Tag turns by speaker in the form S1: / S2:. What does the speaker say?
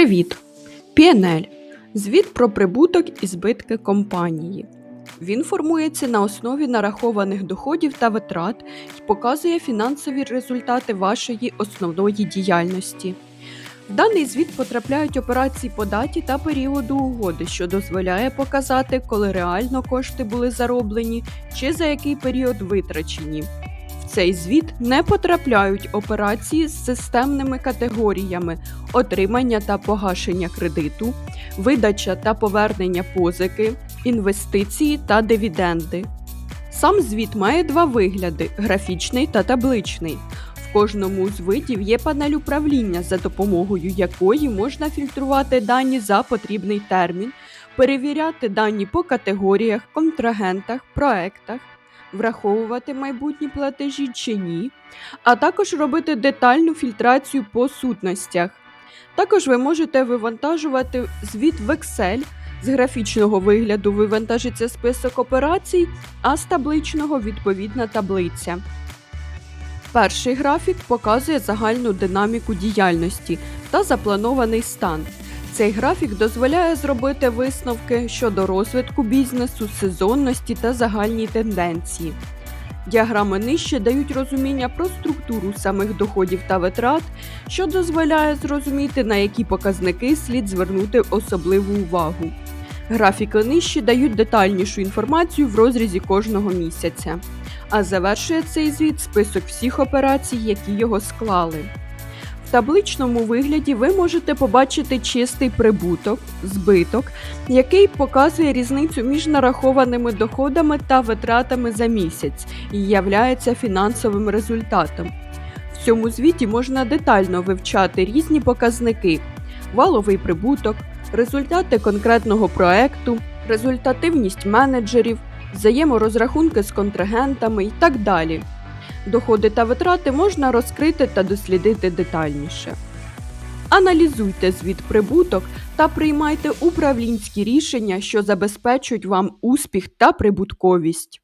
S1: Привіт! PNL – звіт про прибуток і збитки компанії. Він формується на основі нарахованих доходів та витрат і показує фінансові результати вашої основної діяльності. В даний звіт потрапляють операції по даті та періоду угоди, що дозволяє показати, коли реально кошти були зароблені чи за який період витрачені. Цей звіт не потрапляють операції з системними категоріями отримання та погашення кредиту, видача та повернення позики, інвестиції та дивіденди. Сам звіт має два вигляди графічний та табличний. В кожному з видів є панель управління, за допомогою якої можна фільтрувати дані за потрібний термін, перевіряти дані по категоріях, контрагентах, проектах, враховувати майбутні платежі чи ні, а також робити детальну фільтрацію по сутностях. Також ви можете вивантажувати звіт в Excel. З графічного вигляду вивантажиться список операцій, а з табличного відповідна таблиця. Перший графік показує загальну динаміку діяльності та запланований стан. Цей графік дозволяє зробити висновки щодо розвитку бізнесу, сезонності та загальні тенденції. Діаграми нижче дають розуміння про структуру самих доходів та витрат, що дозволяє зрозуміти, на які показники слід звернути особливу увагу. Графіки нижче дають детальнішу інформацію в розрізі кожного місяця, а завершує цей звіт список всіх операцій, які його склали. Табличному вигляді ви можете побачити чистий прибуток, збиток, який показує різницю між нарахованими доходами та витратами за місяць і являється фінансовим результатом. В цьому звіті можна детально вивчати різні показники: валовий прибуток, результати конкретного проекту, результативність менеджерів, взаєморозрахунки з контрагентами і так далі. Доходи та витрати можна розкрити та дослідити детальніше. Аналізуйте звіт прибуток та приймайте управлінські рішення, що забезпечують вам успіх та прибутковість.